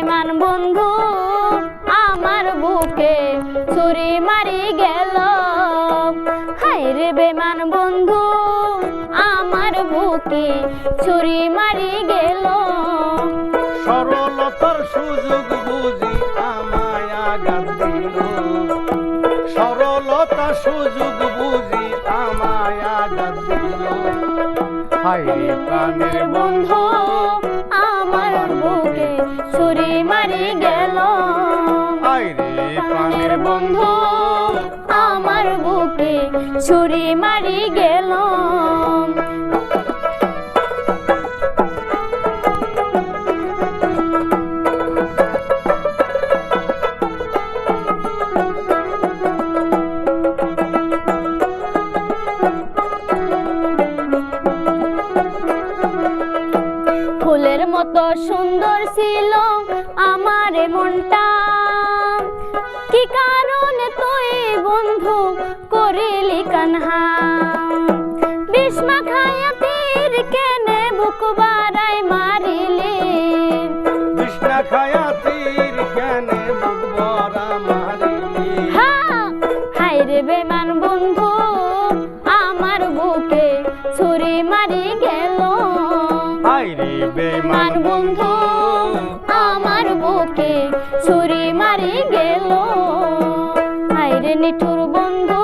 সুলাইমান বন্ধু, আমার বুকে ছুরি মারি গেল। হায় রে বেমান বন্ধু, আমার বুকে ছুরি মারি গেল। সরলতার সুযোগ বুঝি আমায় আঘাত সরলতা সুযোগ বুঝি আমায় আঘাত দিল। প্রাণের বন্ধু বুকে ছুরি মারি গেল। প্রাণের বন্ধু। আমার বুকে ছুরি মারি গেল। মতো সুন্দর ছিল আমার মনটা। কি কারণে তুই বন্ধু করিলি কানহা? বিষ্মা খায়া তীর কেনে বুক বাড়াই মারিলি? কৃষ্ণা খায়া তীর জ্ঞানে বুক মারিলি? রে বেমান বন্ধু আমার বুকে ছুরি মারি হাইরে বেমান মান বন্ধু আমার বুকে ছুরি মারি গেল। আইরে নিঠুর বন্ধু।